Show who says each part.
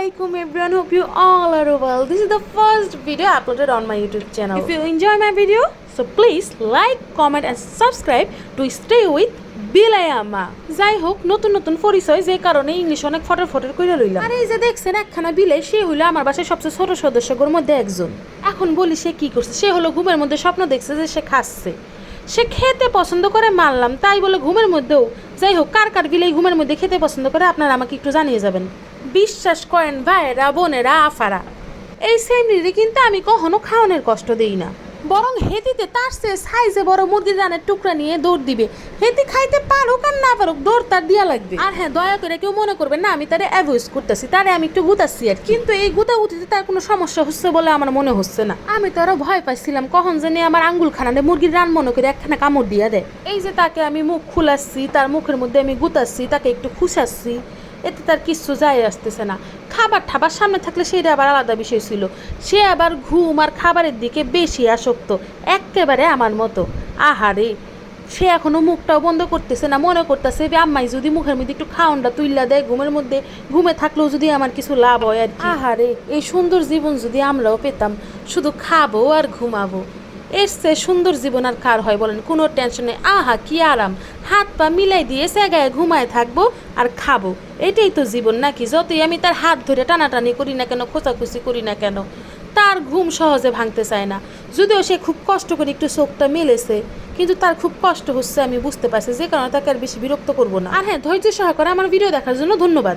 Speaker 1: alaikum everyone. Hope you all are well. This is the first video uploaded on my YouTube channel. If you enjoy my video, so please like, comment and subscribe to stay with বিলায়ামা যাই হোক নতুন নতুন পরিচয় যে কারণে English অনেক ফটর ফটর করে লইলাম আর এই যে দেখছেন একখানা বিলে সে হইল আমার বাসায় সবচেয়ে ছোট সদস্যগুলোর মধ্যে একজন এখন বলি সে কি করছে সে হলো ঘুমের মধ্যে স্বপ্ন দেখছে যে সে খাচ্ছে সে খেতে পছন্দ করে মানলাম তাই বলে ঘুমের মধ্যেও যাই হোক কার কার বিলে ঘুমের মধ্যে খেতে পছন্দ করে আপনারা আমাকে একটু জানিয়ে যাবেন বিশ্বাস করেন ভাইয়েরা, বোনেরা, আফারা। এই সেমরিরে কিন্তু আমি কখনো খাওয়ানোর কষ্ট দেই না। বরং হেতিতে তার সে সাইজে বড় মুরগির রানের টুকরা নিয়ে দৌড় দিবে। হেতি খাইতে পারুক আর না পারুক, দৌড় তার দিয়া লাগবে। আর হ্যাঁ দয়া করে কেউ মনে করবে না, আমি তারে অ্যাভয়েড করতেছি, তারে আমি একটু গুতাচ্ছি আর কিন্তু এই গুতা উঠিতে তার কোনো সমস্যা হচ্ছে বলে আমার মনে হচ্ছে না। আমি তো আরও ভয় পাইছিলাম, কখন জানি আমার আঙ্গুল খানাতে মুরগির রান মনে করে একখানা কামড় দিয়া দেয়। এই যে তাকে আমি মুখ খুলাচ্ছি, তার মুখের মধ্যে আমি গুতাচ্ছি, তাকে একটু খুশাচ্ছি। এতে তার কিচ্ছু যায় আসতেছে না। খাবার ঠাবার সামনে থাকলে সেটা আবার আলাদা বিষয় ছিল। সে আবার ঘুম আর খাবারের দিকে বেশি আসক্ত, একেবারে আমার মতো। আহারে, সে এখনও মুখটাও বন্ধ করতেছে না, মনে করতেছে আম্মাই, যদি মুখের মধ্যে একটু খাওনটা তুইলা দেয়, ঘুমের মধ্যে, ঘুমে থাকলেও যদি আমার কিছু লাভ হয় আর। আহারে, এই সুন্দর জীবন যদি আমরাও পেতাম, শুধু খাব আর ঘুমাবো। এর সুন্দর জীবন আর কার হয় বলেন? কোনো টেনশন আহা, কি আরাম। হাত পা মিলাই দিয়ে সেগায় ঘুমায় থাকব আর খাব। এটাই তো জীবন নাকি? যতই আমি তার হাত ধরে টানাটানি করি না কেন, খোঁচাখুচি করি না কেন, তার ঘুম সহজে ভাঙতে চায় না। যদিও সে খুব কষ্ট করে একটু চোখটা মেলেছে, কিন্তু তার খুব কষ্ট হচ্ছে আমি বুঝতে পারছি, যে কারণে তাকে আর বেশি বিরক্ত করব না। আর হ্যাঁ ধৈর্য সহকারে আমার ভিডিও দেখার জন্য ধন্যবাদ।